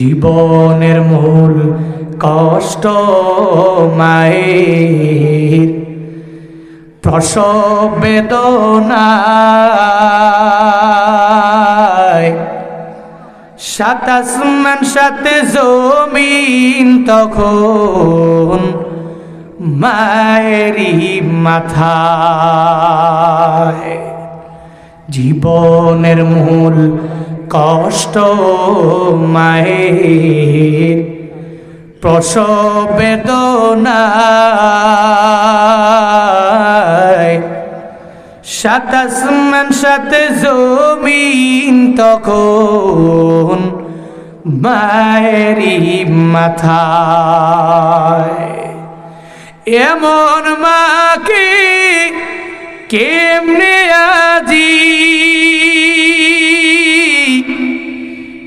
জীবনের মূল কষ্ট মায়ের প্রসব সাত আসমান সাথে জমিন তখন মায়েরই মাথায়। জীবনের মূল কষ্ট মায়ের প্রসব বেদনায় সাত আসমান সাথে জমিন তখন মায়েরই মাথায়। এমন মাকে কেমনে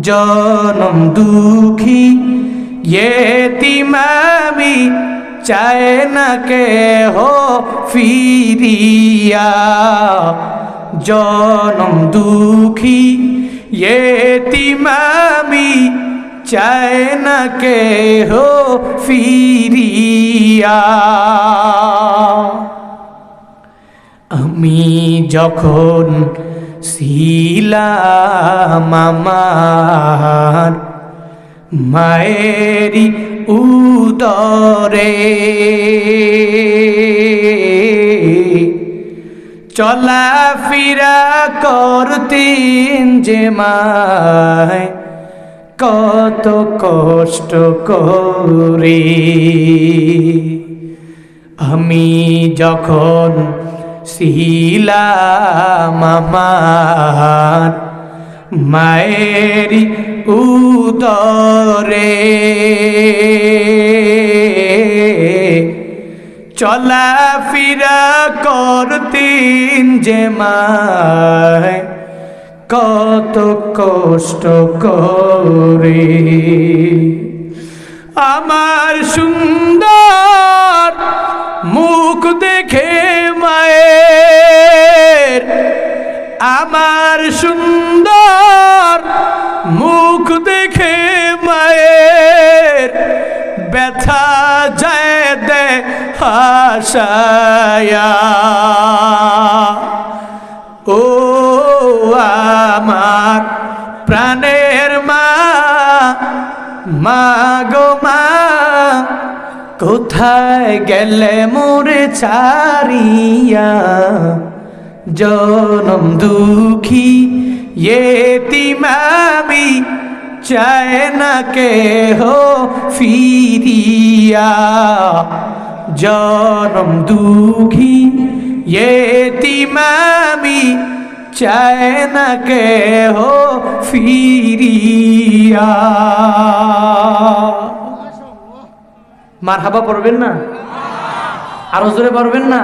জনম দুঃখী, ইয়েতিমামি চায় না কে হো ফিরিয়া। জনম দুঃখী, ইয়েতিমামি চায় না কে হো ফিরিয়া। আমি যখন ছিলাম আমার মায়েরই উদরে। চলাফেরা করতেন যে মায় কত কষ্ট করে। আমি যখন ছিলাম আমার মায়ের উদরে। চলাফেরা করতেন যে মায় কত কষ্ট করে। আমার সুন্দর দেখে মায়ের আমার সুন্দর মুখ দেখে মায়ের ব্যথা যায় দে ও আমার প্রাণের মা মা গো মা কোথায় গেলে মোরে চারিয়া জনম দুঃখী ইয়েতিমামি চায় না কে হো ফিরিয়া। জনম দুঃখী ইয়েতিমামি চায় না কে হো ফিরিয়া। মার হাবা পড়বেন না? আরও জোরে পারবেন না?